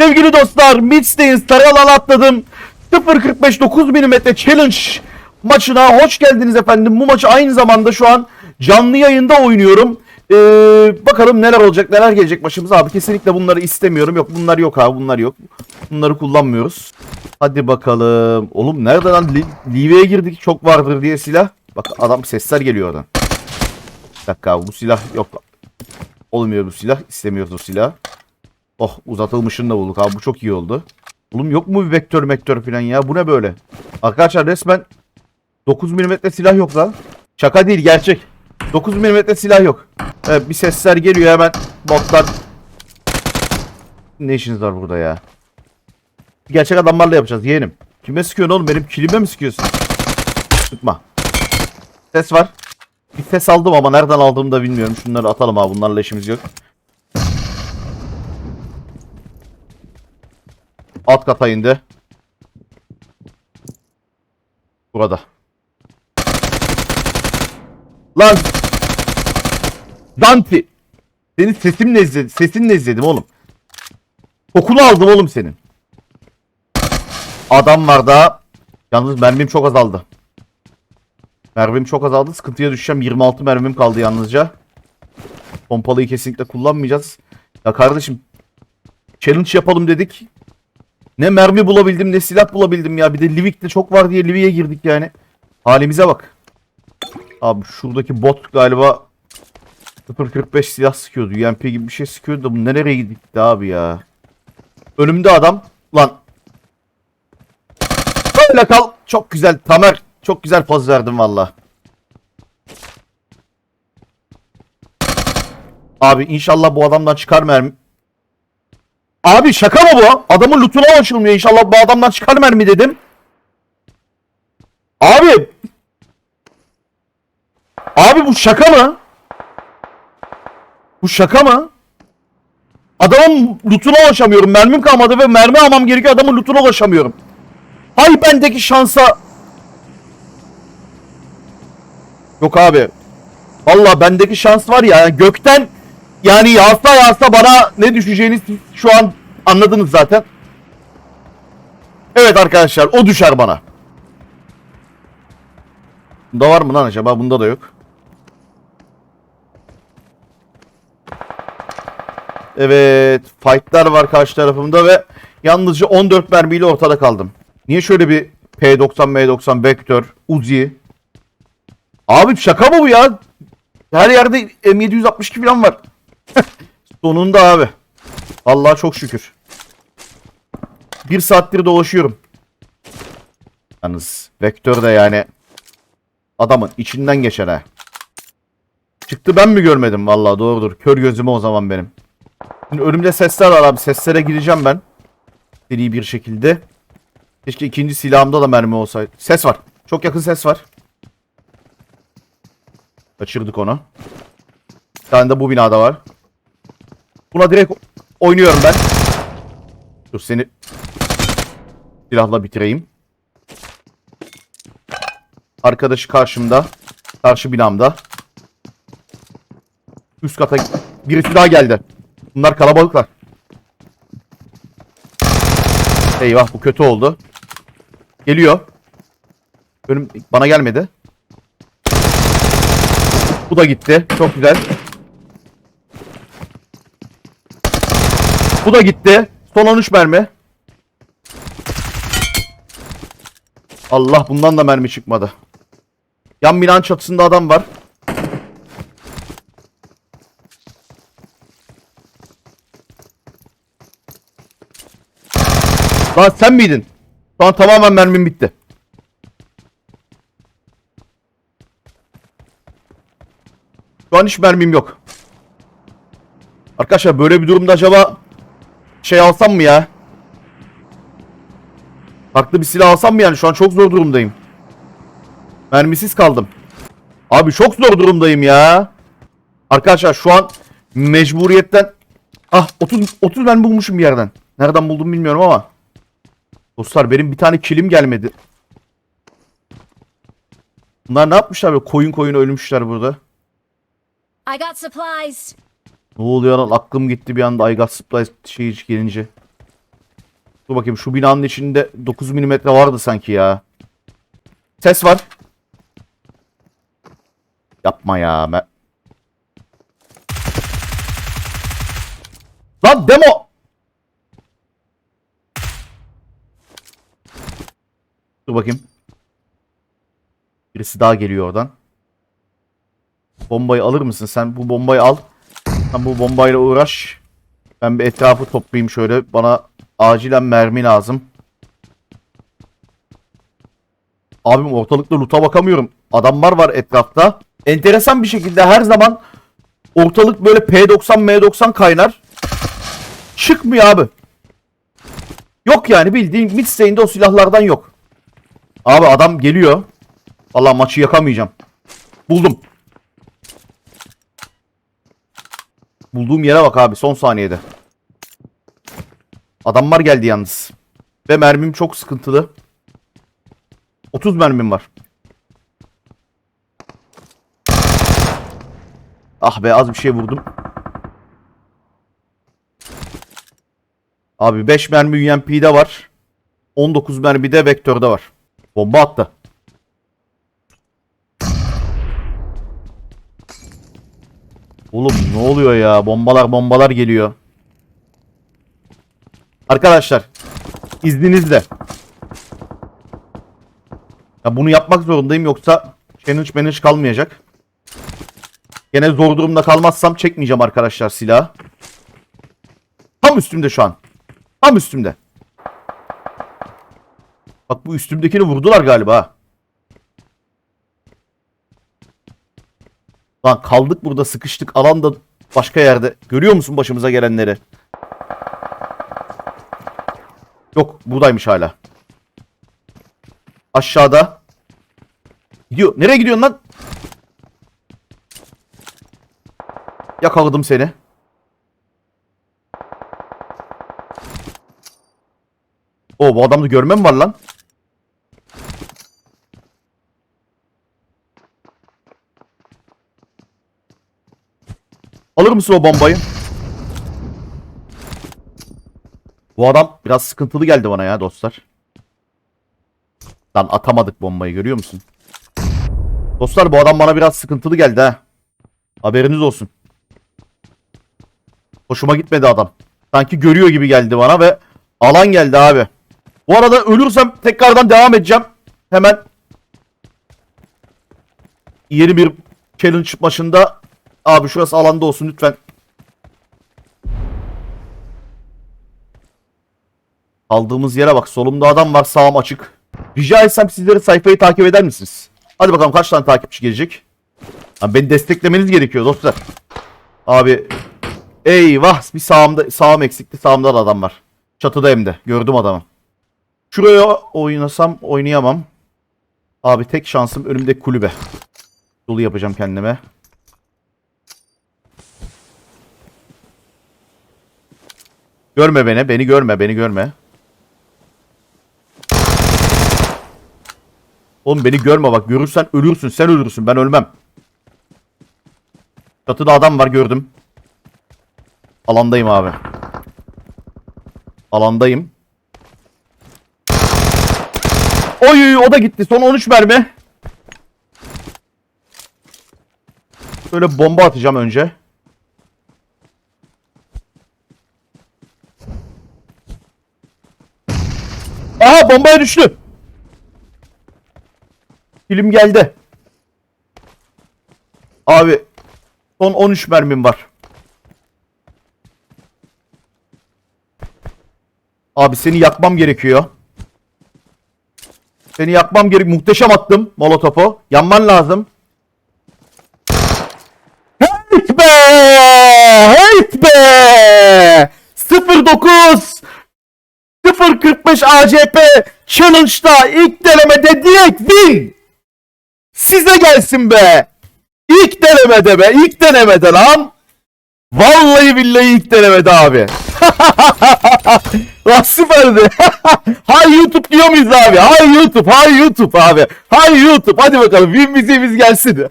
Sevgili dostlar Midstein sarı alan atladım. 0.45 9 mm challenge maçına hoş geldiniz efendim. Bu maçı aynı zamanda şu an canlı yayında oynuyorum. Ee, bakalım neler olacak neler gelecek başımıza abi kesinlikle bunları istemiyorum. Yok bunlar yok abi bunlar yok. Bunları kullanmıyoruz. Hadi bakalım. Oğlum nereden Live'ye girdik çok vardır diye silah. Bak adam sesler geliyor oradan. Bir dakika abi bu silah yok. Olmuyor bu silah. İstemiyoruz o silah. Oh uzatılmışını da bulduk abi bu çok iyi oldu. Oğlum yok mu bir vektör mektör falan ya bu ne böyle? Arkadaşlar resmen 9 mm silah yok lan. Şaka değil gerçek. 9 mm silah yok. Evet bir sesler geliyor hemen botlar. Ne işiniz var burada ya? Gerçek adamlarla yapacağız yeğenim. Kime sıkıyorsun oğlum benim kilime mi sıkıyorsun? Sıkma. Ses var. Bir ses aldım ama nereden aldığımı da bilmiyorum. Şunları atalım abi bunlarla işimiz yok. Alt kata indi. Burada. Lan! Danti! Seni sesimle izledim. Sesinle izledim oğlum. Kokunu aldım oğlum senin. Adam var da. Yalnız mermim çok azaldı. Mermim çok azaldı. Sıkıntıya düşeceğim. 26 mermim kaldı yalnızca. Pompalıyı kesinlikle kullanmayacağız. Ya kardeşim. Challenge yapalım dedik. Ne mermi bulabildim ne silah bulabildim ya. Bir de Livik'te çok var diye Livik'e girdik yani. Halimize bak. Abi şuradaki bot galiba 0.45 silah sıkıyordu. UMP gibi bir şey sıkıyordu da bu nereye gitti abi ya. Önümde adam. Lan. Böyle kal. Çok güzel. Tamer. Çok güzel poz verdim valla. Abi inşallah bu adamdan çıkar mermi. Abi şaka mı bu? Adamın lootuna açılmıyor. İnşallah bu adamdan çıkar mermi dedim. Abi. Abi bu şaka mı? Bu şaka mı? Adamın lootuna ulaşamıyorum. Mermim kalmadı ve mermi almam gerekiyor. Adamın lootuna ulaşamıyorum. Hay bendeki şansa. Yok abi. Valla bendeki şans var ya gökten yani yağsa yağsa bana ne düşeceğini şu an anladınız zaten. Evet arkadaşlar o düşer bana. Bunda var mı lan acaba? Bunda da yok. Evet, fightlar var karşı tarafımda ve yalnızca 14 mermiyle ortada kaldım. Niye şöyle bir P90, M90, Vektör, Uzi? Abi şaka mı bu ya? Her yerde M762 falan var. Sonunda abi. Allah'a çok şükür. Bir saattir dolaşıyorum. Yalnız Vektör de yani adamın içinden geçer ha. Çıktı ben mi görmedim vallahi doğrudur. Kör gözüme o zaman benim. Şimdi önümde sesler var abi. Seslere gireceğim ben. Seri bir şekilde. Keşke ikinci silahımda da mermi olsaydı. Ses var. Çok yakın ses var. Kaçırdık onu. Bir tane de bu binada var. Buna direkt oynuyorum ben. Dur seni silahla bitireyim. Arkadaşı karşımda. Karşı binamda. Üst kata birisi daha geldi. Bunlar kalabalıklar. Eyvah bu kötü oldu. Geliyor. Önüm bana gelmedi. Bu da gitti. Çok güzel. Bu da gitti. Son 13 mermi. Allah bundan da mermi çıkmadı. Yan binanın çatısında adam var. Lan sen miydin? Şu an tamamen mermim bitti. Şu an hiç mermim yok. Arkadaşlar böyle bir durumda acaba şey alsam mı ya? Farklı bir silah alsam mı yani? Şu an çok zor durumdayım. Mermisiz kaldım. Abi çok zor durumdayım ya. Arkadaşlar şu an mecburiyetten ah 30 30 mermi bulmuşum bir yerden. Nereden buldum bilmiyorum ama. Dostlar benim bir tane kilim gelmedi. Bunlar ne yapmışlar böyle koyun koyun ölmüşler burada. I got supplies. Ne oluyor lan aklım gitti bir anda I got supplies şey gelince. Dur bakayım şu binanın içinde 9 milimetre vardı sanki ya. Ses var. Yapma ya. Me- Lan demo. Dur bakayım. Birisi daha geliyor oradan. Bombayı alır mısın? Sen bu bombayı al. Sen bu bombayla uğraş. Ben bir etrafı toplayayım şöyle. Bana acilen mermi lazım. Abim ortalıkta loot'a bakamıyorum. Adamlar var etrafta. Enteresan bir şekilde her zaman ortalık böyle P90 M90 kaynar. Çıkmıyor abi. Yok yani bildiğin midstay'inde o silahlardan yok. Abi adam geliyor. Vallahi maçı yakamayacağım. Buldum. Bulduğum yere bak abi son saniyede. Adamlar geldi yalnız. Ve mermim çok sıkıntılı. 30 mermim var. Ah be az bir şey vurdum. Abi 5 mermi UMP'de var. 19 mermi de vektörde var. Bomba attı. Oğlum ne oluyor ya? Bombalar bombalar geliyor. Arkadaşlar izninizle. Ya bunu yapmak zorundayım yoksa challenge manage kalmayacak. Gene zor durumda kalmazsam çekmeyeceğim arkadaşlar silahı. Tam üstümde şu an. Tam üstümde. Bak bu üstümdekini vurdular galiba. Lan kaldık burada sıkıştık. Alan da başka yerde. Görüyor musun başımıza gelenleri? Yok buradaymış hala. Aşağıda. Gidiyor. Nereye gidiyorsun lan? Yakaladım seni. O bu adamda görme mi var lan? Alır mısın o bombayı? Bu adam biraz sıkıntılı geldi bana ya dostlar. Lan atamadık bombayı görüyor musun? Dostlar bu adam bana biraz sıkıntılı geldi ha. Haberiniz olsun. Hoşuma gitmedi adam. Sanki görüyor gibi geldi bana ve alan geldi abi. Bu arada ölürsem tekrardan devam edeceğim. Hemen yeni bir challenge maçında abi şurası alanda olsun lütfen. Aldığımız yere bak. Solumda adam var. Sağım açık. Rica etsem sizleri sayfayı takip eder misiniz? Hadi bakalım kaç tane takipçi gelecek? Abi beni desteklemeniz gerekiyor dostlar. Abi eyvah bir sağımda sağım eksikti. Sağımda da adam var. Çatıda hem de. Gördüm adamı. Şuraya oynasam oynayamam. Abi tek şansım önümdeki kulübe. Dolu yapacağım kendime. Görme beni, beni görme, beni görme. Oğlum beni görme bak, görürsen ölürsün, sen ölürsün, ben ölmem. Çatıda adam var gördüm. Alandayım abi. Alandayım. Oy o da gitti. Son 13 mermi. Böyle bomba atacağım önce. Aha bombaya düştü. Film geldi. Abi son 13 mermim var. Abi seni yakmam gerekiyor. Seni yakmam gerek. Muhteşem attım molotofu. Yanman lazım. Heyt be! Heyt be! 09 045 ACP Challenge'da ilk denemede direkt win. Size gelsin be. İlk denemede be. ilk denemede lan. Vallahi billahi ilk denemede abi. Lan süperdi. hay YouTube diyor muyuz abi? Hay YouTube, hay YouTube abi. Hay YouTube. Hadi bakalım bir müziğimiz gelsin.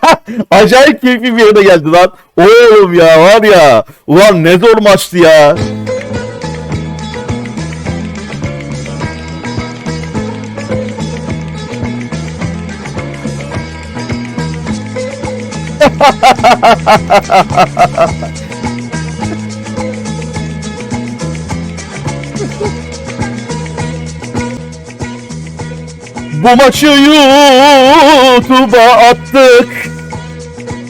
Acayip keyifli bir yere geldi lan. Oğlum ya var ya. Ulan ne zor maçtı ya. Bu maçı YouTube'a attık.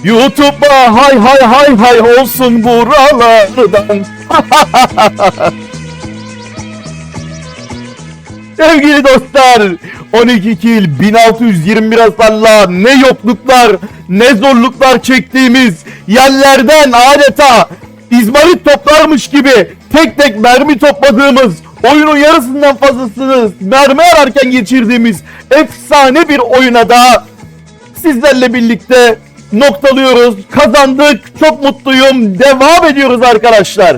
YouTube'a hay hay hay hay olsun buralardan. Sevgili dostlar 12 kill 1621 hasarla ne yokluklar ne zorluklar çektiğimiz yerlerden adeta izmarit toplarmış gibi tek tek mermi topladığımız oyunun yarısından fazlasını mermi ararken geçirdiğimiz efsane bir oyuna da sizlerle birlikte noktalıyoruz. Kazandık. Çok mutluyum. Devam ediyoruz arkadaşlar.